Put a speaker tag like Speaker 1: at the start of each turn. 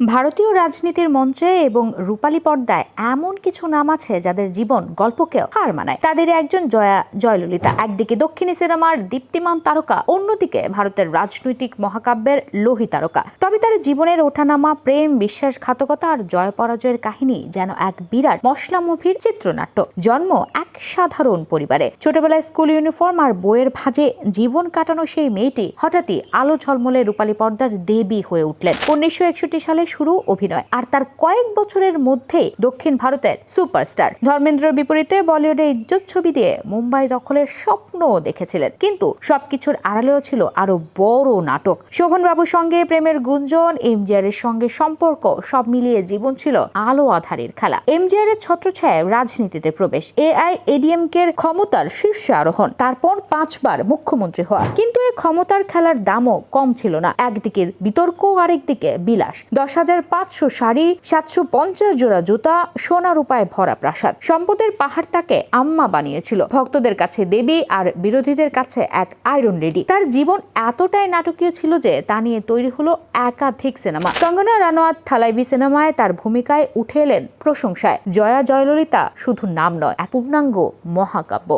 Speaker 1: ভারতীয় রাজনীতির মঞ্চে এবং রূপালী পর্দায় এমন কিছু নাম আছে যাদের জীবন গল্পকেও হার মানায়। তাদের একজন জয়া জয়ললিতা, একদিকে দক্ষিণী সিনেমার দীপ্তিমান তারকা, অন্যদিকে ভারতের রাজনৈতিক মহাকাব্যের লোহি তারকা। তবে তার জীবনের ওঠানামা, প্রেম, বিশ্বাসঘাতকতা আর জয় পরাজয়ের কাহিনী যেন এক বিরাট মশলা মুভির চিত্রনাট্য। জন্ম এক সাধারণ পরিবারে। ছোটবেলায় স্কুল ইউনিফর্ম আর বইয়ের ভাঁজে জীবন কাটানো সেই মেয়েটি হঠাৎই আলো ঝলমলে রূপালী পর্দার দেবী হয়ে উঠলেন। উনিশশো একষট্টি সালে শুরু অভিনয়। আর তার কয়েক বছরের মধ্যেই দক্ষিণ ভারতের সুপারস্টার। ধর্মেন্দ্রের বিপরীতে বলিউডে ইজ্জত ছবি দিয়ে মুম্বাই দখলের স্বপ্ন দেখেছিলেন। কিন্তু সবকিছুর আড়ালেও ছিল আরও বড় নাটক। শোভন বাবুর সঙ্গে প্রেমের গুঞ্জন এমজিআর এর সঙ্গে সম্পর্ক, সব মিলিয়ে জীবন ছিল আলো আধারের খেলা। এমজিআর এর ছত্রছায়ায় রাজনীতিতে প্রবেশ। এআই এডিএমকে এর ক্ষমতার শীর্ষে আরোহণ। তারপর পাঁচবার মুখ্যমন্ত্রী হওয়া। কিন্তু এই ক্ষমতার খেলার দামও কম ছিল না। একদিকে বিতর্ক, আরেকদিকে বিলাস। দশ হাজার পাঁচশো শাড়ি, সাতশো পঞ্চাশ জোড়া জুতা, সোনা রূপায় ভরা প্রাসাদ। সম্পদের পাহাড় তাকে আম্মা বানিয়েছিল। ভক্তদের কাছে দেবী আর বিরোধীদের কাছে এক আয়রন লেডি। তার জীবন এতটাই নাটকীয় ছিল যে তা নিয়ে তৈরি হলো একাধিক সিনেমা। কঙ্গনা রানোয়াত থালাইবি সিনেমায় তার ভূমিকায় উঠে এলেন প্রশংসায়। জয়া জয়ললিতা শুধু নাম নয় এক পূর্ণাঙ্গ মহাকাব্য।